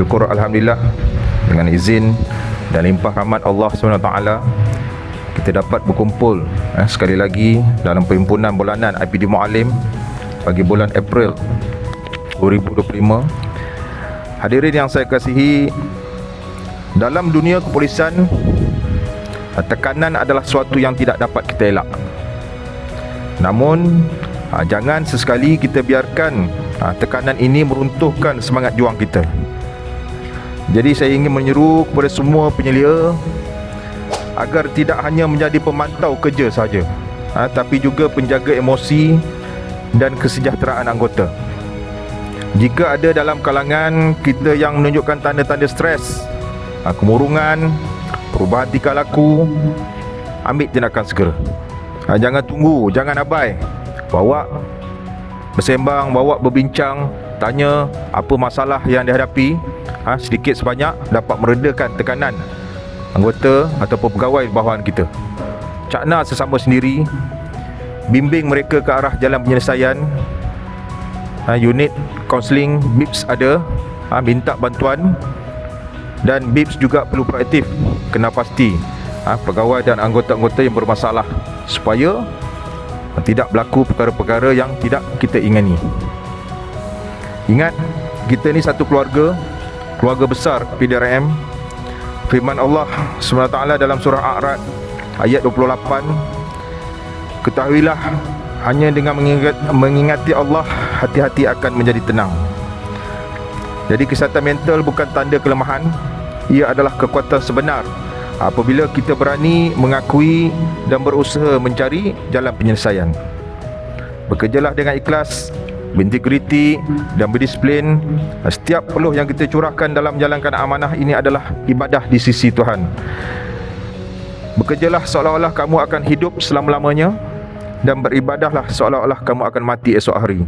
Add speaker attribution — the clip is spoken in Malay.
Speaker 1: bersyukur Alhamdulillah dengan izin dan limpah rahmat Allah SWT kita dapat berkumpul eh, sekali lagi dalam perhimpunan bulanan IPD Mualim bagi bulan April 2025 hadirin yang saya kasihi dalam dunia kepolisian tekanan adalah suatu yang tidak dapat kita elak. Namun ha, jangan sesekali kita biarkan ha, tekanan ini meruntuhkan semangat juang kita jadi saya ingin menyeru kepada semua penyelia agar tidak hanya menjadi pemantau kerja saja, ha, tapi juga penjaga emosi dan kesejahteraan anggota. Jika ada dalam kalangan kita yang menunjukkan tanda-tanda stres, ha, kemurungan, perubahan tingkah laku, ambil tindakan segera. Ha, jangan tunggu, jangan abai. Bawa bersembang, bawa berbincang, tanya apa masalah yang dihadapi ha, sedikit sebanyak dapat meredakan tekanan anggota ataupun pegawai bawahan kita. Cakna sesama sendiri bimbing mereka ke arah jalan penyelesaian. Ha, unit kaunseling BIPS ada ha, minta bantuan dan BIPS juga perlu proaktif kena pasti ha, pegawai dan anggota-anggota yang bermasalah supaya tidak berlaku perkara-perkara yang tidak kita ingini ingat kita ni satu keluarga keluarga besar PDRM firman Allah SWT dalam surah A'rad ayat 28 ketahuilah hanya dengan mengingat, mengingati Allah hati-hati akan menjadi tenang. Jadi kesihatan mental bukan tanda kelemahan. Ia adalah kekuatan sebenar. Apabila kita berani mengakui dan berusaha mencari jalan penyelesaian. Bekerjalah dengan ikhlas berintegriti dan berdisiplin setiap peluh yang kita curahkan dalam menjalankan amanah ini adalah ibadah di sisi Tuhan. Bekerjalah seolah-olah kamu akan hidup selama-lamanya dan beribadahlah seolah-olah kamu akan mati esok hari